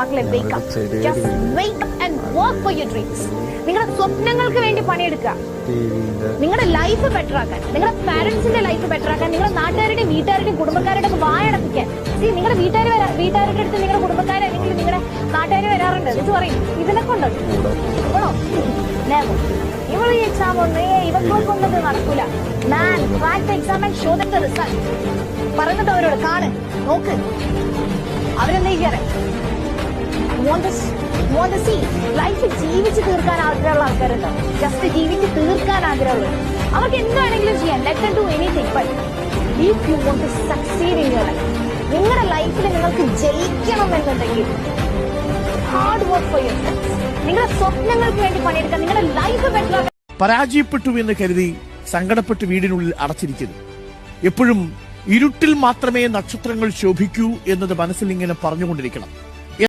മക്കളെ wake up. Just wake up and work for your dreams. നിങ്ങളുടെ സ്വപ്നങ്ങൾക്ക് വേണ്ടി പണിയെടുക്കുക. നിങ്ങളുടെ ലൈഫ് ബെറ്റർ ആക്കാൻ നിങ്ങളുടെ പാരന്റ്സിന്റെ ലൈഫ് ബെറ്റർ ആക്കാൻ നിങ്ങളുടെ നാട്ടുകാരുടെയും വീട്ടുകാരുടെയും കുടുംബക്കാരുടെ ഒക്കെ വായടപ്പിക്കാൻ See, നിങ്ങളുടെ വീട്ടുകാർ വരാ വീട്ടുകാരുടെ അടുത്ത് നിങ്ങളുടെ കുടുംബക്കാരെ അല്ലെങ്കിൽ നിങ്ങളുടെ നാട്ടുകാർ വരാറുണ്ട്. എന്നിട്ട് പറയും. ഇതിനെ Never. ഇവൾ ഈ എക്സാം ഒന്ന് കൊണ്ടത് നടക്കൂല. Man crack the exam and show them result പറഞ്ഞത് അവരോട് കാണ് നോക്ക്. അവരെന്താ ചെയ്യാറ് ലൈഫ് ജീവിച്ച് തീർക്കാൻ ആഗ്രഹമുള്ള ആൾക്കാരുണ്ട്. ജസ്റ്റ് ജീവിച്ച് തീർക്കാൻ ആഗ്രഹമുള്ളത് അവർക്ക് എന്താണെങ്കിലും ചെയ്യാം. Let do anything if you want succeed in your life നിങ്ങളുടെ ലൈഫിൽ നിങ്ങൾക്ക് ജയിക്കണം എന്നുണ്ടെങ്കിൽ ഹാർഡ് വർക്ക് യുവർ നിങ്ങളുടെ സ്വപ്നങ്ങൾക്ക് വേണ്ടി പണിയെടുക്കാൻ നിങ്ങളുടെ ലൈഫ് ബെറ്റർ പരാജയപ്പെട്ടു എന്ന് കരുതി സങ്കടപ്പെട്ട് വീടിനുള്ളിൽ അടച്ചിരിക്കരുത് എപ്പോഴും ഇരുട്ടിൽ മാത്രമേ നക്ഷത്രങ്ങൾ ശോഭിക്കൂ എന്നത് മനസ്സിൽ ഇങ്ങനെ പറഞ്ഞുകൊണ്ടിരിക്കണം.